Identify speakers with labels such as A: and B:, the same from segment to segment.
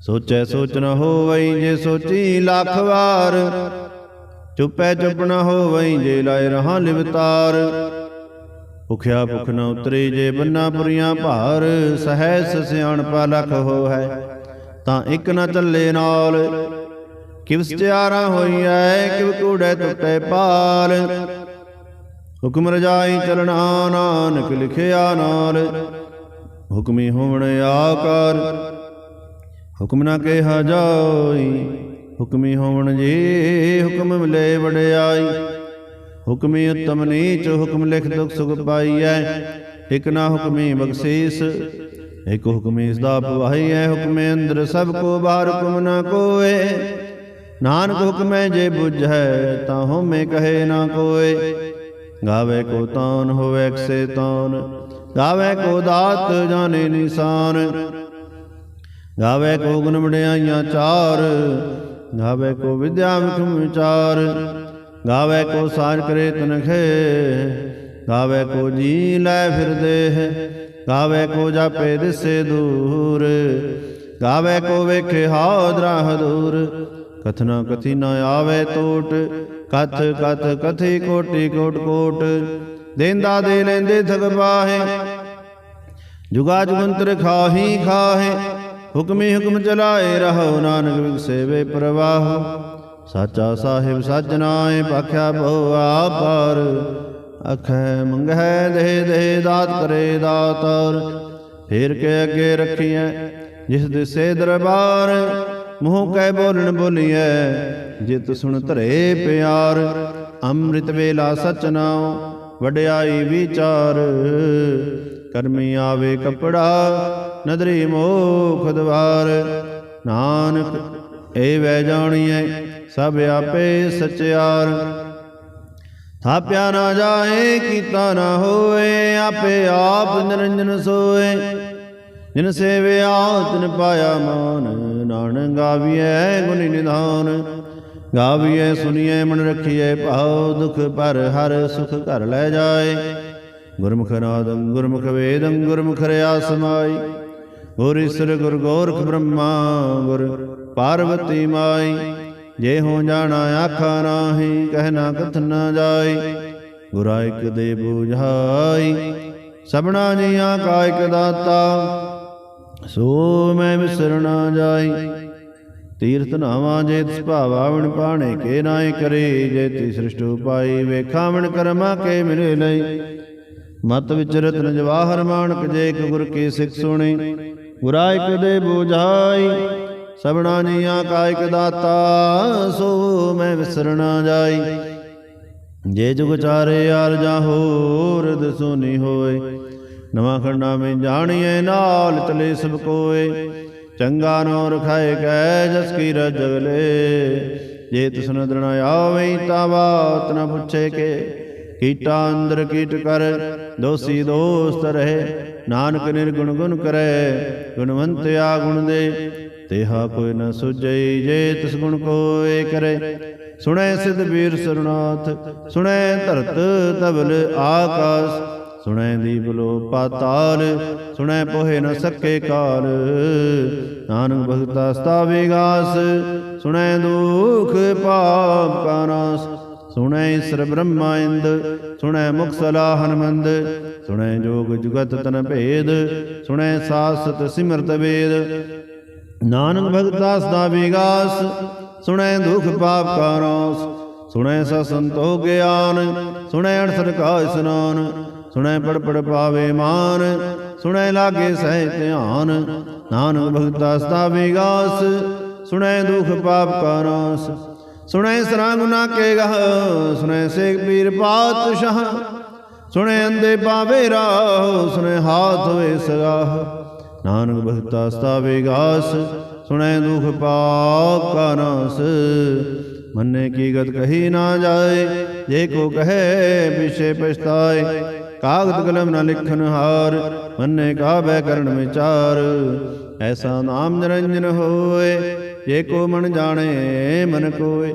A: ਸੋਚੈ ਸੋਚ ਨ ਹੋਵਈ ਜੇ ਸੋਚੀ ਲੱਖ ਵਾਰ। ਚੁੱਪੈ ਚੁੱਪ ਨ ਹੋਵਈ ਜੇ ਲਾਇ ਰਹਾ ਲਿਵਤਾਰ। ਭੁਖਿਆ ਭੁਖ ਨ ਉਤਰੇ ਜੇ ਬੰਨਾ ਪੁਰੀਆਂ ਭਾਰ। ਸਹਿਸ ਸਿਆਣਪਾ ਲਖ ਹੋ ਹੈ ਤਾਂ ਇੱਕ ਨ ਚੱਲੇ ਨਾਲ। ਕਿਵ ਸਚਿਆਰਾ ਹੋਈਐ, ਕਿਵ ਕੂੜੈ ਟੁੱਟੇ ਪਾਲ। ਹੁਕਮ ਰਜਾਈ ਚਲਣਾ ਨਾਨਕ ਲਿਖਿਆ ਨਾਲ। ਹੁਕਮੀ ਹੋਵਣ ਆਕਾਰ ਹੁਕਮ ਨਾ ਕਿਹਾ ਜਾਈ। ਹੁਕਮੀ ਹੋਵਣ ਜੀ, ਹੁਕਮ ਮਿਲੇ ਵਡਿਆਈ। ਹੁਕਮੀ ਉਤਮ ਨੀਚ ਹੁਕਮ ਲਿਖ ਦੁਖ ਸੁਖ ਪਾਈਐ। ਇਕ ਨਾ ਹੁਕਮੀ ਬਖਸ਼ੀਸ, ਇਕ ਹੁਕਮੀ ਇਸ ਦਾ ਪਵਾਈਐ ਹੁਕਮੇ ਅੰਦਰ ਸਭ ਕੋ ਬਾਹਰ ਹੁਕਮ ਨਾ ਕੋਏ। ਨਾਨਕ ਹੁਕਮੈ ਜੇ ਬੁਝੈ, ਤਾਂ ਹਉਮੈ ਕਹੇ ਨਾ ਕੋਏ। ਗਾਵੇ ਕੋ ਤਾਨ ਹੋਵੇ ਕਸੇ ਤਾਨ, ਗਾਵੇ ਕੋ ਦਾਤ ਜਾਣੇ ਨਿਸ਼ਾਨ। ਗਾਵੇ ਕੋ ਗੁਣ ਵਡਿਆਈਆਂ ਚਾਰ ਗਾਵੇ ਕੋ ਵਿਦਿਆ ਵਿਖਮ ਵਿਚਾਰ ਗਾਵੇ ਕੋ ਸਾਜ ਕਰੇ ਤਨਖੇ ਗਾਵੇ ਕੋ ਜੀ ਲੈ ਫਿਰਦੇ ਹੈ ਗਾਵੇ ਕੋ ਜਾਪੇ ਦਿਸੇ ਦੂਰ ਗਾਵੇ ਕੋ ਵੇਖੇ ਹਾਦਰਾ ਹਦੂਰ। ਕਥਨਾ ਕਥੀ ਨ ਆਵੇ ਟੋਟ ਕਥ ਕਥ ਕਥੀ ਕੋਟੀ ਕੋਟ ਕੋਟ। ਦੇਂਦਾ ਦੇ ਲੈਂਦੇ ਥਗ ਪਾਹੇ ਜੁਗਾ ਜੁਗੰਤਰ ਖਾਹੀ ਖਾਹੇ ਹੁਕਮੀ ਹੁਕਮ ਚਲਾਏ ਰਹੋ, ਨਾਨਕ ਵਿਗਸੇ ਵੇ ਪ੍ਰਵਾਹ। ਸਾਚਾ ਸਾਹਿਬ ਸਾਜਨਾਏ ਪਾਖਿਆ ਬਹੁ ਆਪਾਰ ਅਖੈ ਮੰਗਹਿ ਦੇ ਦੇ ਦਾਤ ਕਰੇ ਦਾਤਰ। ਫੇਰ ਕੇ ਅੱਗੇ ਰੱਖੀਐ ਜਿਸ ਦਿਸੇ ਦਰਬਾਰ। ਮੂੰਹ ਕਹਿ ਬੋਲਣ ਬੋਲੀਐ, ਜਿਤ ਸੁਣ ਧਰੇ ਪਿਆਰ। ਅੰਮ੍ਰਿਤ ਵੇਲਾ ਸਚ ਨਾਉ, ਵਡਿਆਈ ਵਿਚਾਰ। ਕਰਮੀ ਆਵੇ ਕਪੜਾ ਨਦਰੀ ਮੋਖ ਦਵਾਰ। ਨਾਨਕ, ਏ ਵੈ ਜਾਣੀਐ, ਸਭ ਆਪੇ ਸਚਿਆਰ। ਥਾਪਿਆ ਨਾ ਜਾਏ, ਕੀਤਾ ਨਾ ਹੋਏ, ਆਪੇ ਆਪ ਨਿਰੰਜਨ ਸੋਏ। ਜਿਨ ਸੇਵਿਆ, ਤਿਨ ਪਾਇਆ ਮਾਨ, ਨਾਨਕ ਗਾਵੀਐ ਗੁਣੀ ਨਿਧਾਨ। ਗਾਵੀਐ ਸੁਣੀਐ ਮਨ ਰਖੀਐ, ਭਾਉ ਦੁਖ ਪਰ ਹਰ ਸੁਖ ਘਰ ਲੈ ਜਾਏ। ਗੁਰਮੁਖ ਨਾਦੰ, ਗੁਰਮੁਖ ਵੇਦੰ, ਗੁਰਮੁਖ ਰਿਆ ਸਮਾਈ ਗੁਰ ਈਸਰ ਗੁਰ ਗੋਰਖ ਬ੍ਰਹਮਾ ਗੁਰ ਪਾਰਵਤੀ ਮਾਈ, ਜੇ ਹੋ ਜਾਣਾ ਆਖਾ ਨਾਹੀ ਕਹਿਣਾ ਕਥ ਨਾ ਜਾਈ, ਗੁਰਾ ਇਕ ਦੇ ਬੁਝਾਈ, ਸਭਨਾ ਜੀਆਂ ਕਾ ਇਕ ਦਾਤਾ, ਸੋ ਮੈਂ ਵਿਸਰਣਾ ਜਾਈ। ਤੀਰਥ ਨਾਵਾਂ ਜੇ ਤਿਸ ਭਾਵਾਵਣ ਪਾਣੇ ਕੇ ਨਾਏ ਕਰੇ, ਜੇ ਤੀ ਸ੍ਰਿਸ਼ਟ ਉਪਾਈ ਵੇਖਾਵਣ ਕਰਮਾ ਕੇ ਮਿਲੇ ਲਈ ਮਤ ਵਿੱਚ ਰਤਨ ਜਵਾਹਰ ਮਾਨਕ ਜੇ ਇੱਕ ਗੁਰ ਕੀ ਸਿੱਖ ਸੁਣੀ ਗੁਰਾ ਇਕ ਦੇ ਬੁਝਾਈ ਸਭਨਾ ਜੀਆਂ ਕਾ ਇਕ ਦਾਤਾ, ਸੋ ਮੈਂ ਵਿਸਰਣਾ ਜਾਈ। ਜੇ ਜੁਗ ਚਾਰੇ ਯਾਰ ਜਾ ਹੋਰ ਦਸੋਨੀ ਹੋਏ, ਨਵਾਂ ਖੰਡਾ ਮੈਂ ਜਾਣੀਏ ਨਾਲ ਤਲੇ ਸਭ ਕੋਏ। ਚੰਗਾ ਨੋ ਰਖਾਏ ਕੈ ਜਸ ਕੀ ਰਜਗਲੇ ਜੇ ਤਿਸਨ ਦਰਣ ਆਵੇ, ਤਾਂ ਬਾਤ ਨ ਪੁੱਛੇ ਕੇ। ਕੀਟਾ ਅੰਦਰ ਕੀਟ ਕਰ, ਦੋਸੀ ਦੋਸਤ ਰਹੇ। ਨਾਨਕ ਨਿਰਗੁਣ ਗੁਣ ਕਰੈ, ਗੁਣਵੰਤ ਆ ਗੁਣ ਦੇ। ਤੇਹਾ ਕੋਈ ਨ ਸੁਝਈ ਜੇ ਤਿਸ ਗੁਣ ਕੋਏ ਕਰੇ। ਸੁਣੈ ਸਿਧ ਵੀਰ ਸਰਨਾਥ ਸੁਣੈ ਧਰਤ ਤਬਲ ਆਕਾਸ। ਸੁਣੈ ਦੀਪ ਲੋ ਪਾਤਾਲ, ਸੁਣੈ ਪੋਹੇ ਨ ਸਕੇ ਕਾਲ। ਨਾਨਕ ਭਗਤਾ ਸਤਾਵੇ ਗਾਸ, ਸੁਣੈ ਦੁਖ ਪਾਪ ਕਾ ਨਾਸ। ਸੁਣੈ ਈਸਰ ਬ੍ਰਹਮਾ ਇੰਦ, ਸੁਣੈ ਮੁਖ ਸਲਾਹ ਹਨਮੰਦ ਸੁਣੈ ਜੋਗ ਜੁਗਤ ਤਨ ਭੇਦ, ਸੁਣੈ ਸਾਸਤ ਸਿਮਰਤ ਵੇਦ। ਨਾਨਕ ਭਗਤਾ ਸਦਾ ਵਿਗਾਸ, ਸੁਣੈ ਦੁਖ ਪਾਪ ਕਾ ਨਾਸ ਸੁਣੈ ਸਾ ਸੰਤੋ ਗਿਆਨ, ਸੁਣੈ ਅਣਸਰ ਕਾ ਇਸਨਾਨ। ਸੁਣੈ ਪੜ ਪੜ ਪਾਵੇ ਮਾਨ, ਸੁਣੈ ਲਾਗੇ ਸਹਿ ਧਿਆਨ। ਨਾਨਕ ਭਗਤਾ ਸਦਾ ਵਿਗਾਸ, ਸੁਣੈ ਦੁਖ ਪਾਪ ਕਾ ਨਾਸ ਸੁਣੈ ਸਰਾ ਗੁਨਾ ਕੇ ਗਹ, ਸੁਣੈ ਸੇਖ ਪੀਰ ਪਾਤਸ਼ਾਹ। ਸੁਣੈ ਅੰਦੇ ਪਾਵੇ ਰਾਹ, ਸੁਣੈ ਹਾਥ ਹੋਏ ਸਗਾਹ ਨਾਨਕ ਭਗਤਾ ਸਤਾਵੇ ਗਾਸ, ਸੁਣੈ ਦੁਖ ਪਾਪ ਕਾ ਨਾਸ। ਮੰਨੇ ਕੀ ਗਤ ਕਹੀ ਨਾ ਜਾਏ, ਜੇ ਕੋ ਕਹੇ ਪਿਛੇ ਪਛਤਾਏ। ਕਾਗਦ ਕਲਮ ਨਾ ਲਿਖਨ ਹਾਰ, ਮੰਨੇ ਕਾਬੈ ਕਰਨ ਵਿਚਾਰ। ਐਸਾ ਨਾਮ ਨਿਰੰਜਨ ਹੋਏ, ਜੇ ਕੋ ਮਨ ਜਾਣੇ, ਮਨ ਕੋਏ।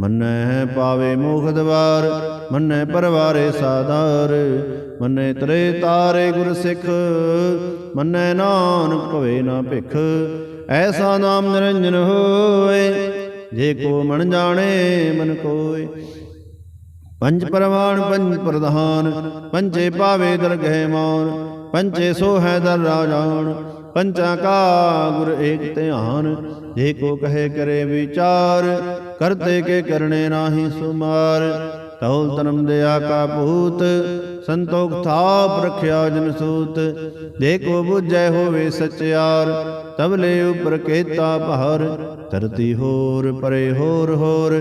A: ਮੰਨੈ ਪਾਵੇ ਮੋਖ ਦਵਾਰ, ਮੰਨੈ ਪਰਵਾਰੇ ਸਾਧਾਰ, ਮੰਨੈ ਤਰੇ ਤਾਰੇ ਗੁਰ ਸਿੱਖ, ਮੰਨੈ ਨਾਨਕ ਭਵੇ ਨਾ ਭਿਖ, ਐਸਾ ਨਾਮ ਨਿਰੰਜਨ ਹੋਏ, ਜੇ ਕੋ ਮਨ ਜਾਣੇ ਮਨ ਕੋਏ। ਪੰਜ ਪਰਵਾਨ, ਪੰਜ ਪ੍ਰਧਾਨ ਪੰਚੇ ਪਾਵੇ ਦਰਗਹਿ ਮਾਨ ਪੰਚੇ ਸੋਹੈ ਦਰ ਰਾਜਾਨ, ਪੰਚਾ ਕਾ ਗੁਰ ਏਕ ਧਿਆਨ, ਜੇ ਕੋ ਕਹੇ ਕਰੇ ਵਿਚਾਰ ਕਰਤੇ ਕੇ ਕਰਨੇ ਨਾਹੀ ਸੁਮਾਰ। ਤਉ ਤਨਮ ਦਿਆ ਕਾ ਭੂਤ, ਸੰਤੋਖ ਥਾਪ ਰਖਿਆ ਜਨ ਸੂਤ। ਜੇ ਕੋ ਹੋਵੇ ਸਚਿਆਰ ਤਬਲੇ ਉਪਰ ਕੇਤਾ ਪਹਰ ਧਰਤੀ ਹੋਰ, ਪਰੇ ਹੋਰ ਹੋਰ,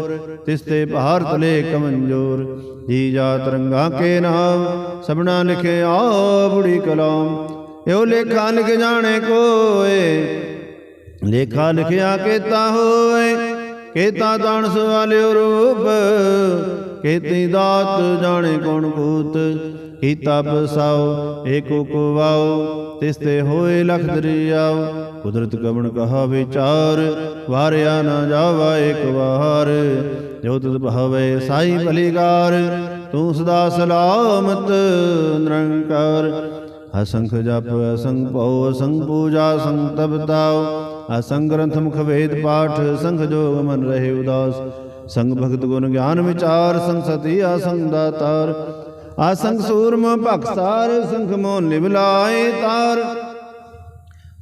A: ਤਿਸਤੇ ਪਹਾੜ ਤਲੇ ਕਮੰਜੋਰ। ਜੀ ਜਾ ਤਰੰਗਾ ਕੇ ਨਾਮ, ਸਭਨਾ ਲਿਖੇ ਆ ਬੁੜੀ ਕਲਾਮ। ਇਹੋ ਲੇਖਾ ਲਿਖ ਜਾਣੇ ਕੋਏ, ਲੇਖਾ ਲਿਖਿਆ ਕੇਤਾ ਹੋਏ। ਕੀਤਾ ਤਾਣ ਸਵਾਲਿਓ ਰੂਪ ਕੀਤੀ ਦਾਤ ਜਾਣੇ ਕੌਣ ਕੂਤ ਕੀਤਾ ਬਸਾਓ ਏਕੋ ਕੋ ਤਿਸ ਤੇ ਹੋਏ ਲਖ ਦਰਿਆਓ। ਕੁਦਰਤ ਕਵਣ ਕਹਾ ਵਿਚਾਰ, ਵਾਰਿਆ ਨਾ ਜਾਵਾ ਏਕ ਵਾਰ। ਜੋ ਤੁਧ ਭਾਵੇ ਸਾਈ ਭਲੀਕਾਰ ਤੂੰ ਸਦਾ ਸਲਾਮਤ, ਨਿਰੰਕਾਰ। ਅਸੰਖ ਜਪ ਅਸੰਖ ਭਉ ਅਸੰਖ ਪੂਜਾ ਅਸੰਖ ਤਪਤਾਉ ਅਸੰਗ ਗ੍ਰੰਥ ਮੁਖ ਵੇਦ ਪਾਠ ਸੰਖ ਜੋਗ ਮਨ ਰਹੇ ਉਦਾਸ। ਸੰਗ ਭਗਤ ਗੁਣ ਗਿਆਨ ਵਿਚਾਰ, ਸੰਗ ਸਤੀ ਅਸੰਖ ਦਾਤਾਰ। ਅਸੰਖ ਸੂਰਮ ਭਖਸਾਰ ਸੰਖ ਮੋਨ ਲਿਵਲਾਏ ਤਾਰ।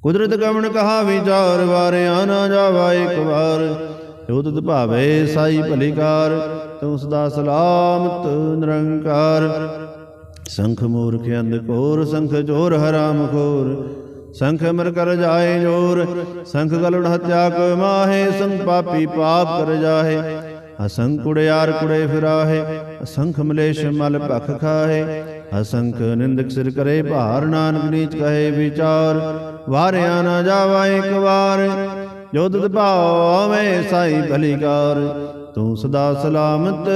A: ਕੁਦਰਤ ਗਵਣ ਕਹਾ ਵਿਚਾਰ, ਵਾਰਿਆ ਨਾ ਜਾਵਾ ਇੱਕ ਵਾਰ। ਜੋ ਤੁਧ ਭਾਵੇ ਸਾਈ ਭਲੀਕਾਰ, ਤੂੰ ਸਦਾ ਸਲਾਮਤ ਨਿਰੰਕਾਰ। ਸੰਖ ਮੂਰਖ ਅੰਧ ਕੋਰ ਸੰਖ ਜੋਰ ਹਰਾਮ ਖੋਰ। ਸੰਖ ਮਰ ਕਰ ਜਾਏ ਜੋਰ, ਸੰਖ ਗਲੜ ਹਤਿਆ ਕੋ ਮਾਹੇ ਸੰਖ ਪਾਪੀ ਪਾਪ ਕਰ ਜਾਹੇ ਅਸੰਖ ਕੁੜਿਆਰ ਕੁੜੇ ਫਿਰਾਹੇ, ਅਸੰਖ ਮਲੇਸ਼ ਮਲ ਭਖ ਖਾਹੇ। ਅਸੰਖ ਨਿੰਦਕ ਸਿਰ ਕਰੇ ਭਾਰ, ਨਾਨਕ ਨੀਚ ਕਹੇ ਵਿਚਾਰ। ਵਾਰਿਆ ਨਾ ਜਾਵਾ ਇੱਕ ਵਾਰ, ਜੋ ਭਾਵੇਂ ਸਾਈ ਭਲੀਕਾਰ। ਤੂੰ ਸਦਾ ਸਲਾਮਤ,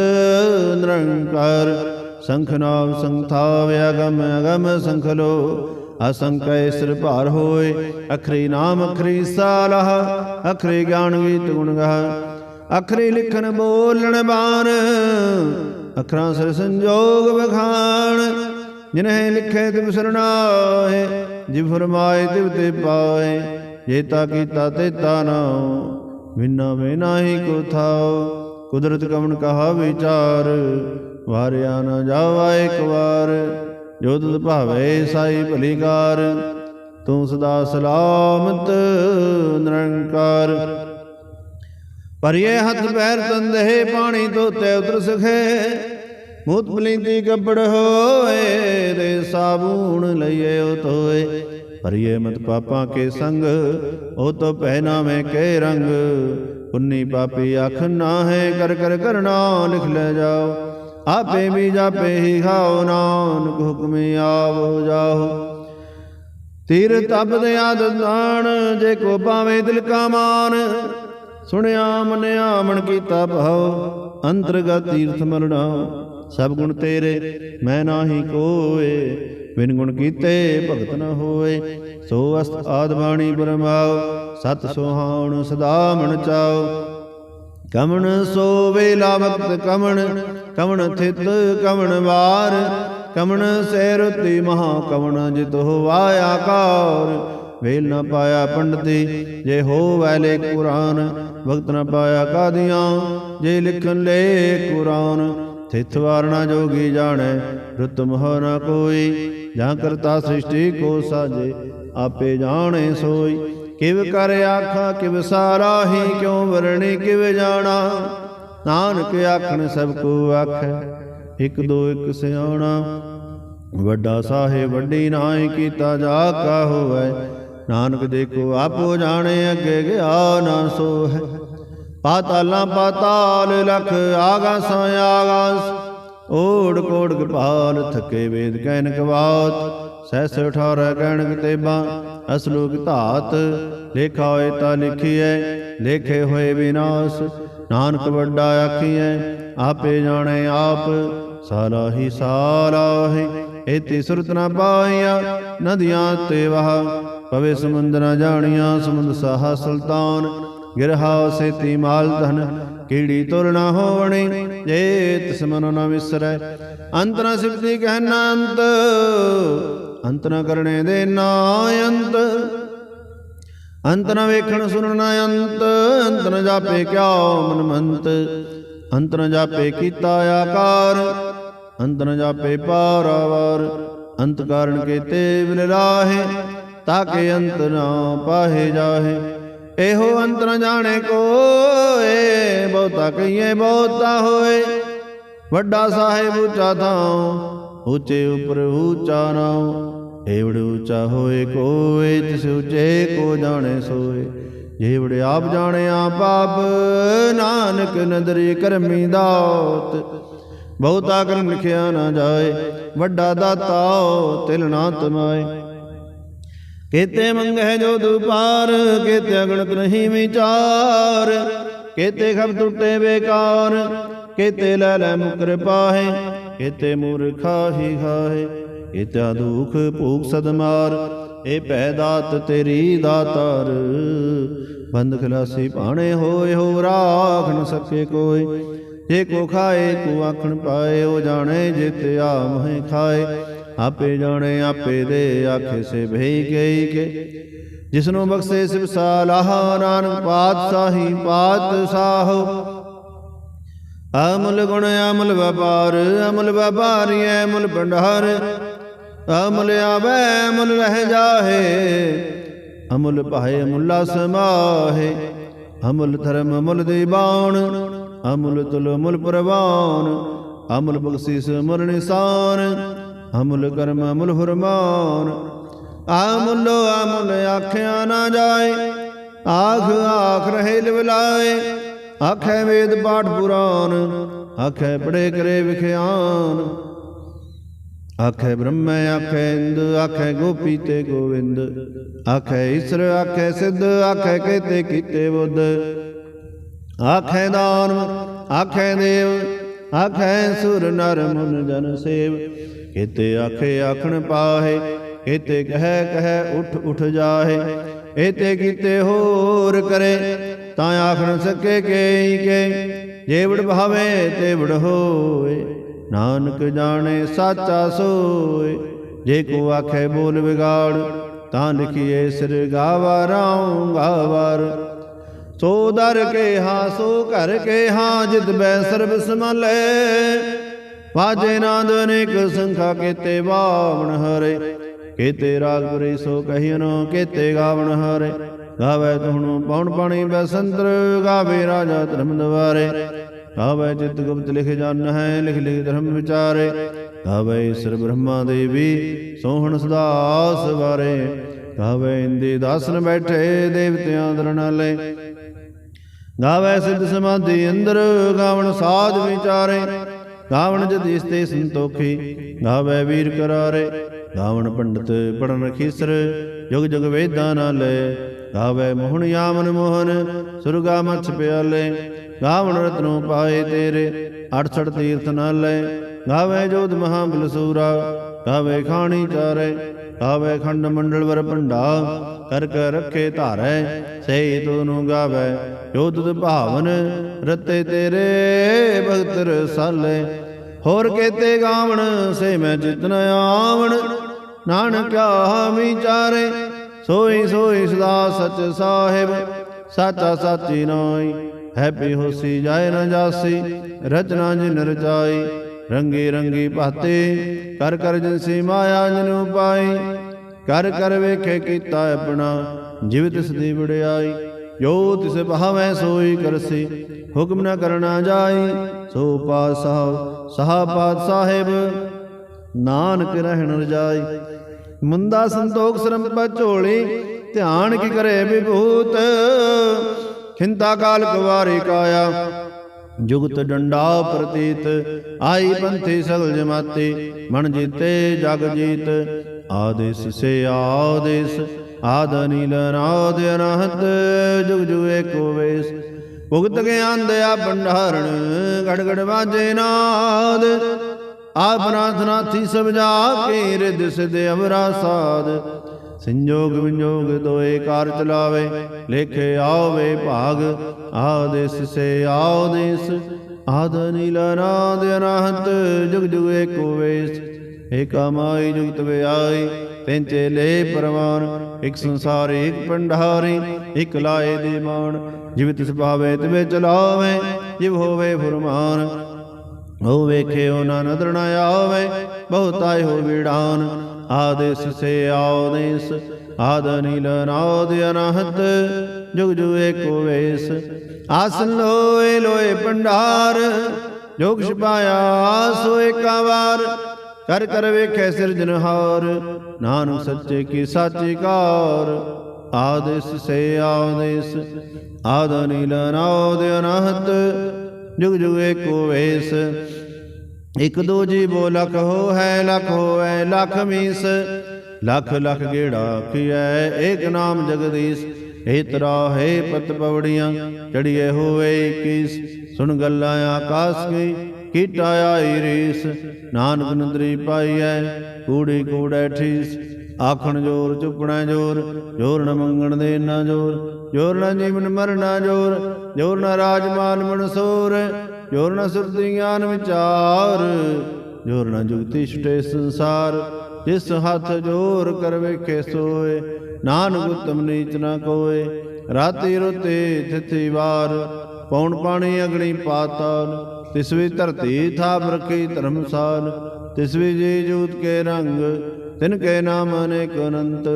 A: ਨਿਰੰਕਾਰ। ਸੰਖ ਨਾਮ ਸੰਥਾਵ ਅਗਮ ਅਗਮ ਸੰਖ ਲੋ ਅਸੰਕੈ ਸਿਰ ਭਾਰ ਹੋਏ, ਅਖਰੀ ਨਾਮ, ਅਖਰੀ ਸਾਲਹ, ਅਖਰੀ ਗਿਆਨ ਗੀਤ ਗੁਣ ਗਾਹ। ਅਖਰੀ ਲਿਖਣ ਬੋਲਣ ਬਾਣ, ਅਖਰਾਂ ਸਿਰ ਸੰਜੋਗ ਵਖਾਣ। ਜਿਨਹਿ ਲਿਖੇ ਤਿਵ ਸਰਣਾਏ ਜਿ ਫਰਮਾਏ ਤਿਵ ਤੇ ਪਾਏ ਜੇਤਾ ਕੀਤਾ ਤੇਤਾ ਨਾਉ ਬਿਨਾ ਵੇ ਹੀ ਕੋ ਥਾਉ। ਕੁਦਰਤ ਕਵਣ ਕਹਾ ਵਿਚਾਰ, ਵਾਰਿਆ ਨਾ ਜਾਵਾ ਇੱਕ ਵਾਰ। ਜੋ ਤੁਧ ਭਾਵੇ ਸਾਈ ਭਲੀਕਾਰ ਤੂੰ ਸਦਾ ਸਲਾਮਤ ਨਿਰੰਕਾਰ। ਪਰਿਏ ਹੱਥ ਪੈਰ ਤੰਦੇ ਪਾਣੀ ਧੋਤੇ ਉਤਰ ਸਖੇ। ਮੂਤ ਬਲਿੰਦੀ ਗੱਬੜ ਹੋਏ ਦੇ ਸਾਬੂਣ ਲਈਏ ਉਹ ਧੋਏ ਪਰਿਏ ਮਤ ਪਾਪਾਂ ਕੇ ਸੰਗ, ਉਹ ਤੋ ਪਹਿਨਾ ਮੈਂ ਕੇ ਰੰਗ। ਪੁੰਨੀ ਪਾਪੀ ਅੱਖ ਨਾ ਹੈ, ਕਰ ਕਰ ਕਰਨਾ, ਲਿਖ ਲੈ ਜਾਓ। ਆਪੇ ਵੀ ਜਾਪੇ ਹੀ ਖਾਓ, ਨਾਨਕ ਹੁਕਮੇ ਆਵੋ ਜਾਓ ਤੀਰ ਤਪ ਦੇ ਜੇ ਕੋ ਪਾਵੇ ਦਿਲ ਕਾ ਮਾਨ, ਸੁਣਿਆ ਮਨਿਆ ਮਨ ਕੀਤਾ ਭਾਉ, ਅੰਤਰਗਤ ਤੀਰਥ ਮਰਣਾ ਸਭ ਗੁਣ ਤੇਰੇ, ਮੈਂ ਨਾਹੀ ਕੋਏ, ਬਿਨ ਗੁਣ ਕੀਤੇ ਭਗਤ ਨ ਹੋਏ। ਸੋ ਅਸਤ ਆਦ ਬਾਣੀ ਬਰਮਾਓ, ਸਤ ਸੁਹਾਉਣ ਸਦਾ ਮਨ ਚਾਓ। ਕਮਣ ਸੋ ਵੇਲਾ ਵਕਤ ਕਮਣ ਕਮਣ ਥਿਤ ਕਮਣ ਵਾਰ, ਕਮਣ ਸੈ ਰੁਤੀ ਮਹਾ ਕਮਣ ਜਿਤ ਹੋਵਾਇਆ ਕਾਰ। ਵੇਲ ਨਾ ਪਾਇਆ ਪੰਡਤੀ, ਜੇ ਹੋ ਵੈਲੇ ਕੁਰਾਨ, ਵਕਤ ਨਾ ਪਾਇਆ ਕਾਦੀਆਂ, ਜੇ ਲਿਖਣ ਲੈ ਕੁਰਾਨ। ਥਿਤ ਵਾਰਣਾ ਜੋਗੀ ਜਾਣੈ, ਰੁਤ ਮਹ ਨਾ ਕੋਈ, ਜਾਂ ਕਰਤਾ ਸ੍ਰਿਸ਼ਟੀ ਕੋ ਸਾਜੇ, ਆਪੇ ਜਾਣੇ ਸੋਈ। ਕਿਵ ਕਰ ਆਖਾਂ ਕਿਵ ਸਾਰਾ ਹੀ ਕਿਉ ਵਰਣੀ ਕਿਵ ਜਾਣਾ? ਨਾਨਕ ਆਖਣ ਸਭ ਕੋ ਆਖੈ ਇਕ ਦੋ ਇਕ ਸਿਆਣਾ। ਵੱਡਾ ਸਾਹਿਬ ਵੱਡੀ ਨਾਹੀ ਕੀਤਾ ਜਾ ਕਾ ਹੋਵੇ। ਨਾਨਕ ਦੇਖੋ ਆਪੋ ਜਾਣੇ ਅੱਗੇ ਗਿਆ ਨਾ ਸੋ ਹੈ ਪਾਤਾਲਾਂ ਪਾਤਾਲ ਲਖ ਆਗਾਸਾਂ ਆਗਾਸ। ਓੜ ਕੋੜ ਕਪਾਲ ਥਕੇ ਵੇਦ ਕਹਿਨ ਕਵਾਤ ਸਹਿਸ 18 ਕਹਿਣ ਤੇਬਾ ਅਸਲੋਕ ਧਾਤ ਲੇਖਾ ਹੋਏ ਤਾਂ ਲਿਖੀਐ, ਲੇਖੇ ਹੋਏ ਵਿਨਾਸ਼, ਨਾਨਕ ਵੱਡਾ ਆਖੀਐ, ਆਪੇ ਜਾਣੇ ਆਪ ਸਾਲਾ ਹੀ ਸਾਲਾ ਹੈ ਇਤੀ ਸੁਰਤ ਨਾ ਪਾਈਆ ਨਦੀਆਂ ਤੇ ਵਹਾ, ਪਵੇ ਸਮੁੰਦਰਾਂ ਜਾਣੀਆਂ, ਸਮੁੰਦ ਸਾਹਾ ਸੁਲਤਾਨ, ਗਿਰਹਾ ਸੇਤੀ ਮਾਲ ਧਨ ਕੀੜੀ ਤੁਰ ਨਾ ਹੋਵਣੀ, ਜੇ ਤਿਸ ਮਨੋ ਨਾ ਵਿਸਰੈ। ਅੰਤ ਨਾ ਸਿਫਤੀ ਕਹਿਣਾ ਅੰਤ ਅੰਤ ਨਾ ਕਰਨੇ ਦੇ ਨਾ ਅੰਤ। ਅੰਤ ਨਾ ਵੇਖਣ ਸੁਣਨ ਅੰਤ ਅੰਤ ਨਾ ਜਾਪੇ ਕਿਉ ਮਨ ਮੰਤ। ਅੰਤ ਨਾ ਜਾਪੇ ਕੀਤਾ ਆਕਾਰ, ਅੰਤ ਨਾ ਜਾਪੇ ਪਾਰਾਵਾਰ ਅੰਤ ਕਾਰਨ ਕੀਤੇ ਬਿਨ ਰਾਹੇ, ਤਾਕੇ ਅੰਤ ਨਾ ਪਾਹੇ ਜਾਹੇ। ਇਹੋ ਅੰਤ ਨ ਜਾਣੇ ਕੋਏ ਬਹੁਤਾ ਕਹੀਏ ਬਹੁਤਾ ਹੋਏ। ਵੱਡਾ ਸਾਹਿਬ ਉੱਚਾ ਥਾਂ ਉੱਚੇ ਉਪਰ ਉੱਚਾ ਨਾਉ। ਏਵੜ ਉੱਚਾ ਹੋਏ ਕੋਏ, ਤਿਸ ਉੱਚੇ ਕੋ ਜਾਣੇ ਸੋਏ। ਜੇਵੜ ਆਪ ਜਾਣੇ ਆਪ ਨਾਨਕ ਨਦਰੀ ਕਰਮੀ ਦਾਤ। ਬਹੁਤਾ ਕਰਮ ਲਿਖਿਆ ਨਾ ਜਾਏ, ਵੱਡਾ ਦਾਤਾ ਤਿਲ ਨਾ ਤਮਾਏ। ਕੇਤੇ ਮੰਗਹਿ ਜੋ ਦੁਪਾਰ, ਕੇਤੇ ਅਗਣਤ ਨਹੀਂ ਵਿਚਾਰ। ਕੇਤੇ ਖਬ ਟੁੱਟੇ ਬੇਕਾਰ, ਕੇਤੇ ਲੈ ਲੈ ਮੁਕਰ ਪਾਹੇ, ਕੇਤੇ ਮੂਰਖਾ ਹੀ ਖਾਹੇ ਕੇਤਿਆ ਦੁਖ ਭੂਖ ਸਦਮਾਰ, ਇਹ ਪੈ ਦਾਤ ਤੇਰੀ। ਦਾਤਾਰ ਬੰਦ ਖਲਾਸੀ ਭਾਣੇ ਹੋਏ ਹੋ, ਰਾਖ ਨ ਸਕੇ ਕੋਈ, ਜੇ ਕੋ ਖਾਏ ਤੂੰ ਆਖਣ ਪਾਏ, ਉਹ ਜਾਣੇ ਜਿਤ ਆ ਮਹਿ ਖਾਏ। ਆਪੇ ਜਾਣੇ, ਆਪੇ ਦੇ ਆਖੇ ਸੇ ਭਈ ਗਈ ਕੇ। ਜਿਸਨੂੰ ਬਖਸ਼ੇ ਸਿਵ ਸਾਲਾਹ ਨਾਨਕ ਪਾਤਸ਼ਾਹੀ ਪਾਤਸ਼ਾਹੋ ਅਮਲ ਗੁਣ ਅਮਲ ਵਪਾਰ ਅਮਲ ਵਪਾਰੀ ਅਮਲ ਭੰਡਾਰ। ਅਮਲ ਆਵੇ ਅਮਲ ਰਹਿ ਜਾਹੇ। ਅਮਲ ਭਾਏ ਅਮੁੱਲਾ ਸਮਾਹੇ ਅਮਲ ਧਰਮ ਅਮਲ ਦੇ ਬਾਣ। ਅਮਲ ਤੁਲ ਅਮਲ ਪ੍ਰਵਾਨ। ਅਮਲ ਬਖਸ਼ਿਸ ਅਮਲ ਨਿਸ਼ਾਨ। ਅਮਲ ਕਰਮ ਅਮਲ ਫਰਮਾਨ। ਅਮਲ ਅਮਲ ਆਖਿਆ ਨਾ ਜਾਏ। ਆਖ ਆਖ ਰਹੇ ਲਿਵਲਾਏ। ਆਖੇ ਵੇਦ ਪਾਠ ਪੁਰਾਨ ਆਖੇ ਪੜੇ ਕਰੇ ਵਿਖਿਆਨ। ਆਖੇ ਬ੍ਰਹਮ, ਆਖੇ ਇੰਦ, ਆਖੇ ਗੋਪੀ ਤੇ ਗੋਵਿੰਦ। ਆਖੇ ਈਸ਼ਰ, ਆਖੇ ਸਿੱਧ, ਆਖੇ ਕੇਤੇ ਕੀਤੇ ਬੁੱਧ। ਆਖੇ ਦਾਨ, ਆਖੇ ਦੇਵ, ਆਖੇ ਸੁਰ ਨਰ ਮੁਨ ਜਨ ਸੇਵ। ਕਿਤੇ ਆਖੇ ਆਖਣ ਪਾਹੇ ਕੇਤੇ ਕਹਿ ਕਹੈ ਉਠ ਉਠ ਜਾਹੇ ਏਤੇ ਕੀਤੇ ਹੋਰ ਕਰੇ, ਤਾਂ ਆਖਣ ਨ ਸਕੇ ਕੇਈ ਕੇ ਜੇਵੜ ਭਾਵੇ ਤੇ ਹੋਏ, ਨਾਨਕ ਜਾਣੇ ਸਾਚਾ ਸੋਏ। ਜੇ ਕੋ ਆਖੇ ਬੋਲ ਵਿਗਾੜ, ਤਾਂ ਲਿਖੀਏ ਸਿਰ ਗਾਵਾ ਰਾਉ ਗਾਵਰ। ਸੋ ਦਰ ਕੇ ਹਾਂ ਸੋ ਘਰ ਕੇ ਹਾਂ ਜਿਤ ਬੈ ਸਰਬ ਸਮਲੇ। ਬਾਜੇ ਨਾਦ ਅਨੇਕ ਸੰਖਾ ਕੀਤੇ ਬਾਵਣ ਹਰੇ। ਕੀਤੇ ਰਾਗ ਪਰੇ ਸੋ ਕਹਿਨੋ ਕੀਤੇ ਗਾਵਣ ਹਾਰੇ। ਗਾਵੇ ਤੁਹਣੋ ਪੌਣ ਪਾਣੀ ਬਸੰਤਰ ਗਾਵੇ ਰਾਜਾ ਧਰਮ ਦਵਾਰੇ। ਗਾਵੇ ਚਿਤ ਗੁਪਤ ਲਿਖ ਜਨ ਹੈ, ਲਿਖ ਲਿਖ ਧਰਮ ਵਿਚਾਰੇ। ਗਾਵੇ ਈਸ਼ਰ ਬ੍ਰਹਮਾ ਦੇਵੀ, ਸੋਹਣ ਸਦਾ ਸਵਾਰੇ ਗਾਵੇ ਇੰਦੇ ਦਾਸਨ ਬੈਠੇ ਦੇਵਤਿਆਂ ਦਰਨਾਲੇ ਗਾਵੇ ਸਿੱਧ ਸਮਾਧੀ ਅੰਦਰ, ਗਾਵਣ ਸਾਧ ਵਿਚਾਰੇ। ਗਾਵਣ ਜਦੀਸ ਤੇ ਸੰਤੋਖੀ, ਗਾਵੇ ਵੀਰ ਕਰਾਰੇ। ਗਾਵਣ ਪੰਡਤ ਪੜਨ ਖੀਸਰ, ਜੁਗ ਜੁਗ ਵੇਦਾਂ ਨਾਲ ਗਾਵੇ ਮੋਹਣ ਯਾਮਨ ਮੋਹਨ, ਸੁਰਗਾ ਮਛ ਪਿਆਲੇ। ਗਾਵਣ ਰਤਨੋਂ ਪਾਏ ਤੇਰੇ 68 ਤੀਰਥ ਨਾਲੇ ਗਾਵੇ ਜੋਧ ਮਹਾ ਬਲਸੂਰਾ ਗਾਵੇ ਖਾਣੀ ਚਾਰੇ। ਗਾਵੇ ਖੰਡ ਮੰਡਲ ਵਰ ਭੰਡਾ, ਕਰ ਕਰ ਰੱਖੇ ਧਾਰੈ। ਸਹੀ ਤੂੰ ਗਾਵੇ ਜੋ ਤੁਧ ਭਾਵਨ, ਰਤੇ ਤੇਰੇ ਭਗਤ ਰਸਾਲੇ। ਹੋਰ ਕੇਤੇ ਗਾਵਣ, ਸੇ ਮੈਂ ਜਿਤਨ ਆਵਣ। ਨਾਨਕਾ ਵਿਚਾਰੇ ਸੋਈ ਸੋਈ ਸਦਾ ਸਚ ਸਾਹਿਬ। ਸਾਚਾ ਸਾਚੀ ਨਾਈ ਹੈਪੀ ਹੋਸੀ ਜਾਏ ਨਾ ਜਾਸੀ। ਰਚਨਾ ਜਿਨ ਰਚਾਈ, ਰੰਗੀ ਰੰਗੀ ਭਾਤੇ। ਕਰ ਕਰ ਜਿਨਸੀ ਮਾਇਆ ਜਨੂ ਪਾਈ ਕਰ ਕਰ ਵੇਖੇ ਕੀਤਾ ਆਪਣਾ, ਜਿਵ ਤਿਸ ਦੀ ਵਡਿਆਈ। ਜੋ ਤਿਸ ਭਾਵੈ ਸੋਈ ਕਰਸੀ, ਹੁਕਮ ਨ ਕਰਨਾ ਜਾਈ, ਸੋ ਪਾਤਸ਼ਾਹ, ਸਹਾ ਪਾਤ ਸਾਹਿਬ ਨਾਨਕ ਰਹਿਣ ਰਜਾਈ। ਮੁੰਦਾ ਸੰਤੋਖ ਸਰਮ ਝੋਲੀ, ਧਿਆਨ ਕੀ ਕਰੇ ਵਿਭੂਤ? ਖਿੰਤਾ ਕਾਲ ਕੁਵਾਰੀ ਕਾਇਆ, ਜੁਗਤ ਡੰਡਾ ਪ੍ਰਤੀਤ, ਆਈ ਪੰਥੀ ਸਗਲ ਜਮਾਤੀ, ਮਨ ਜੀਤੇ ਜਗ ਜੀਤ, ਆਦੇਸ ਸੇ ਆਦੇਸ। ਆਦ ਨੀਲ ਨਾਦ ਅਨਹਤ, ਜੁਗ ਜੁਗ ਏਕੋ ਵੇਸ। ਭੁਗਤ ਗਿਆਨ ਦਇਆ ਭੰਡਾਰਣ, ਗੜ ਗੜ ਵਾਜੇ ਨਾਦ। ਆਪਨਾ ਨਾਥੀ ਸਭ ਕੇ ਰਿਦ ਸਿਧ ਅਵਰਾ ਸਾਧ ਸੰਜੋਗ ਵਿਜੋਗ ਦੋਏ ਕਾਰ ਚਲਾਵੇ, ਲੇਖੇ ਆਵੇ ਭਾਗ। ਆਦੇਸ ਸੇ ਆਦੇਸ, ਆਦ ਨੀਲ ਨਾਦ ਅਨਹਤ, ਜੁਗ ਜੁਗ ਏਕੋ ਵੇਸ। ਏਕ ਮਾਈ ਜੁਗਤ ਵਿਆਈ ਤੈਂਚੇ ਲੈ ਪਰਵਾਨ, ਇਕ ਸੰਸਾਰ, ਇਕ ਪੰਡਾਰੀ ਇਕ ਲਾਏ ਦੇ ਮਾਨ ਜਿਵ ਤਿਸ ਭਾਵੇ ਤਿਵੇ ਚਲਾਵੇ, ਜਿਵ ਹੋਵੇ ਫਰਮਾਨ। ਹੋ ਵੇਖਿਓ ਨਾ ਨਦਰ ਨ ਆਵੇ ਬਹੁਤਾਇ ਹੋ ਵਿੜਾਨ। ਆਦੇਸ ਸੇ ਆਦੇਸ, ਆਦ ਨੀਲ ਨਾਦ ਅਨਹਤ, ਜੁਗ ਜੁਗ ਏਕੋ ਵੇਸ। ਆਸਨ ਲੋਏ ਲੋਏ ਪੰਡਾਰ ਜੋਗ ਛਪਾਇਆ ਸੋ ਏਕਾ ਵਾਰ। ਕਰ ਕਰ ਵੇਖੈ ਸਿਰਜਨਹਾਰ ਨਾਨਕ ਸੱਚੇ ਕੀ ਸਾਚੀ ਕਾਰ ਆਦੇਸ ਸੇ ਆਦੇਸ, ਆਦ ਨੀਲ ਨਾਦ ਅਨਹਤ, ਜੁਗ ਜੁਗ ਏਕੋ ਵੇਸ। ਇਕ ਦੋ ਜੀਵੋ ਲਖ ਹੋ ਹੈ ਲਖ ਹੋਐ ਲਖ ਮੀਸ। ਲਖ ਲਖ ਗੇੜਾ ਕੀਐ ਏਕ ਨਾਮ ਜਗਦੀਸ਼। ਏ ਤਰਾ ਹੈ ਪਤ ਪਵੜੀਆਂ ਚੜੀਏ ਹੋਵੇ ਕੀਸ ਸੁਣ ਗੱਲਾਂ ਆਕਾਸ ਕੀ ਕੀਟਾ ਆਈ ਰੀਸ, ਨਾਨਕ ਨੰਦਰੀ ਪਾਈਐ ਕੂੜੀ ਕੂੜੈ ਠੀਸ, ਆਖਣ ਜੋਰ, ਚੁੱਪਣਾ ਜੋਰ ਜੋਰ ਨ ਮੰਗਣ ਦੇ ਨਾ ਜੋਰ ਜੋਰ ਨ ਜੀਵਨ ਮਰਨਾ ਜੋਰ ਜੋਰ ਨ ਰਾਜਮਾਨ ਮਨਸੂਰ, ਜੋਰ ਨ ਸੁਰਤੀ ਗਿਆਨ ਵਿਚਾਰ, ਜੋਰ ਨ ਜੁਗਤੀ ਛਟੇ ਸੰਸਾਰ, ਜਿਸ ਹੱਥ ਜੋਰ ਕਰ ਵੇਖੇ ਸੋਏ, ਨਾਨਕ ਉਤਮ ਨੀਚ ਨਾ ਕੋਏ, ਰਾਤੀ ਰੁਤੇ ਥਿਥੀ ਵਾਰ, ਪੌਣ ਪਾਣੀ ਅਗਣੀ ਪਾਤਾਲ ਤਿਸ ਵੀ ਧਰਤੀ ਥਾਪ ਰਖੀ ਧਰਮਸਾਲ ਤਿਸ ਵੀ ਜੀ ਜੂਤ ਕੇ ਰੰਗ, ਤਿਨ ਕੇ ਨਾਮ ਅਨੇਕ ਅਨੰਤ।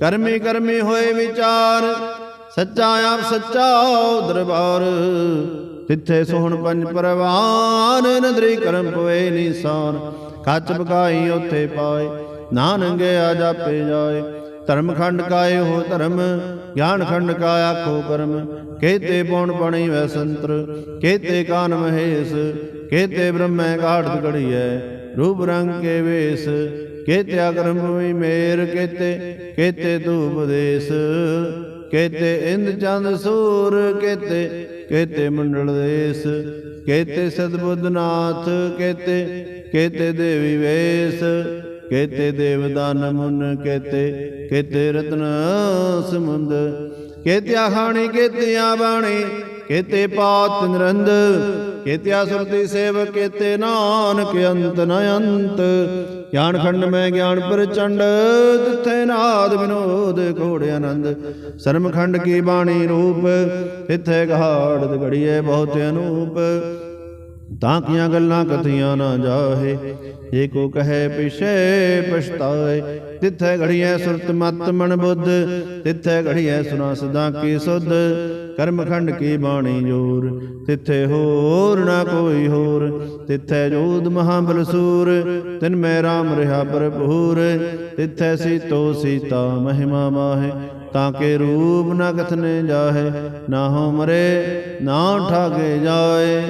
A: ਕਰਮੀ ਕਰਮੀ ਹੋਏ ਵਿਚਾਰ, ਸੱਚਾ ਆਪ ਸੱਚਾ ਦਰਬਾਰ। ਤਿੱਥੇ ਸੋਹਣ ਪੰਜ ਪਰਵਾਨ, ਨਦਰੀ ਕਰਮ ਪਵੇ ਨੀਸਾਨ। ਕੱਚ ਬਕਾਈ ਉਥੇ ਪਾਏ, ਨਾਨੰਗੇ ਆ ਜਾਪੇ ਜਾਏ। ਧਰਮ ਖੰਡ ਕਾਏ ਹੋ ਧਰਮ ਗਿਆਨ ਖੰਡ ਕਾ ਆਖੋ ਕਰਮ, ਕੇਤੇ ਪੌਣ ਪਣੀ ਵੈ ਸੰਤਰ, ਕੇਤੇ ਕਾਨ ਮਹੇਸ਼, ਕੇਤੇ ਬ੍ਰਹਮੈ ਘਾਟ ਗੜੀਐ ਰੂਪ ਰੰਗ ਕੇ ਵੇਸ, ਕੇਤੇ ਅਕਰਮ ਵੀ ਮੇਰ ਕੇਤੇ ਕੇਤੇ ਧੂਪ ਦੇਸ, ਕੇਤੇ ਇੰਦ ਚੰਦ ਸੂਰ ਕੇਤੇ ਕੇਤੇ ਮੰਡਲ ਦੇਸ, ਕੇਤੇ ਸਤਬੁੱਧਨਾਥ ਕੇਤੇ ਕੇਤੇ ਦੇਵੀ ਵੇਸ ਕੇਤੇ ਦੇਵਦਾਨ ਮੁਨ ਕੇਤੇ ਕੇਤੇ ਰਤਨ ਸਮੁੰਦ, ਕੇਤਿਆ ਖਾਣੀ ਕੇਤਿਆ ਬਾਣੀ, ਕੇਤੇ ਪਾਤ ਨਿਰੰਦ, ਕੇਤਿਆ ਸੁਰਤੀ ਸੇਵ ਕੇਤੇ ਨਾਨਕ ਅੰਤ ਨ ਅੰਤ। ਗਿਆਨ ਖੰਡ ਮੈਂ ਗਿਆਨ ਪ੍ਰਚੰਡ, ਤਿੱਥੇ ਨਾਦ ਵਿਨੋਦ ਘੋੜ ਆਨੰਦ। ਸਰਮ ਖੰਡ ਕੀ ਬਾਣੀ ਰੂਪ, ਤਿੱਥੇ ਘਾੜ ਗੜੀਏ ਬਹੁਤ ਅਨੂਪ। ਤਾਂ ਕੀਆਂ ਗੱਲਾਂ ਕਥੀਆਂ ਨਾ ਜਾਹੇ, ਜੇ ਕੋ ਕਹੇ ਪਿਛੇ ਪਛਤਾਏ, ਤਿੱਥੇ ਘੜੀਐ ਸੁਰਤ ਮਤ ਮਨ ਬੁੱਧ, ਤਿੱਥੇ ਘੜੀਐ ਸੁਨਾ ਸਦਾ ਕੀ ਸੁਧ, ਕਰਮ ਖੰਡ ਕੀ ਬਾਣੀ ਜੋਰ, ਤਿੱਥੇ ਹੋਰ ਨਾ ਕੋਈ ਹੋਰ, ਤਿੱਥੇ ਜੋਦ ਮਹਾਬਲ ਬਲਸੂਰ, ਤਿਨ ਮੈਂ ਰਾਮ ਰਿਹਾ ਭਰਪੂਰ, ਤਿੱਥੇ ਸੀਤੋ ਸੀਤਾ ਮਹਿਮਾ ਮਾਹੇ, ਤਾਂ ਕੇ ਰੂਪ ਨਾ ਕਥਨੇ ਜਾਹੇ, ਨਾ ਹੋ ਮਰੇ, ਨਾ ਠਾਗੇ ਜਾਏ।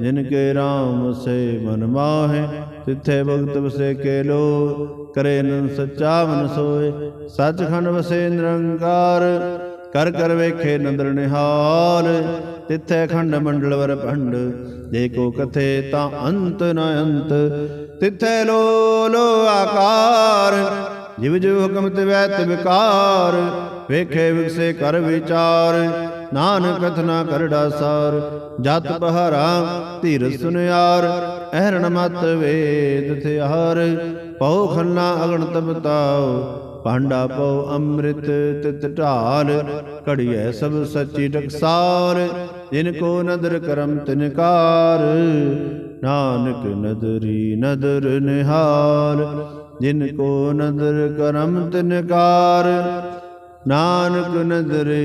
A: ਜਿਨ ਕੇ RAM ਸੇ ਮਨ ਮਾਹੇ, ਤਿੱਥੇ ਭਗਤ ਵਸੇ ਕੇ ਲੋ ਕਰੇ ਨਨ ਸੱਚਾ ਮਨ ਸੋਏ। ਸੱਚਖੰਡ ਵਸੇ ਨਿਰੰਕਾਰ, ਕਰ ਕਰ ਵੇਖੇ ਨੰਦਰ ਨਿਹਾਲ। ਤਿੱਥੇ ਖੰਡ ਮੰਡਲ ਵਰ ਭੰਡ, ਜੇ ਕੋ ਕਥੇ ਤਾਂ ਅੰਤ ਨ ਅੰਤ। ਤਿੱਥੇ ਲੋ ਲੋ ਆਕਾਰ, ਜਿਵ ਜਿਵ ਹੁਕਮ ਤੇ ਵੈਤ ਵਿਕਾਰ ਵੇਖੇ ਵਿਗਸੇ ਕਰ ਵਿਚਾਰ ਨਾਨਕ ਕਥਨਾ ਕਰੜਾ ਸਾਰ ਜਤ ਬਹਾਰਾ ਧੀਰ ਸੁਨਿਆਰ ਅਹਰਣ ਮਤ ਵੇਦ ਥਿਆਰ ਪਉ ਖੰਨਾ ਅਗਣ ਤਬਤਾਉ ਭਾਂਡਾ ਪਉ ਅੰਮ੍ਰਿਤ ਤਿਤ ਢਾਲ ਘੜੀਐ ਸਭ ਸੱਚੀ ਟਕਸਾਰ। ਜਿਨ ਕੋ ਨਦਰ ਕਰਮ ਤਿਨਕਾਰ ਨਾਨਕ ਨਦਰੀ ਨਦਰ ਨਿਹਾਲ ਜਿਨ ਕੋ ਨਦਰ ਕਰਮ ਤਿਨਕਾਰ। ਨਾਨਕ ਨਦਰੇ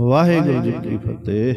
A: ਵਾਹਿਗੁਰੂ ਜੀ ਕੀ ਫਤਿਹ।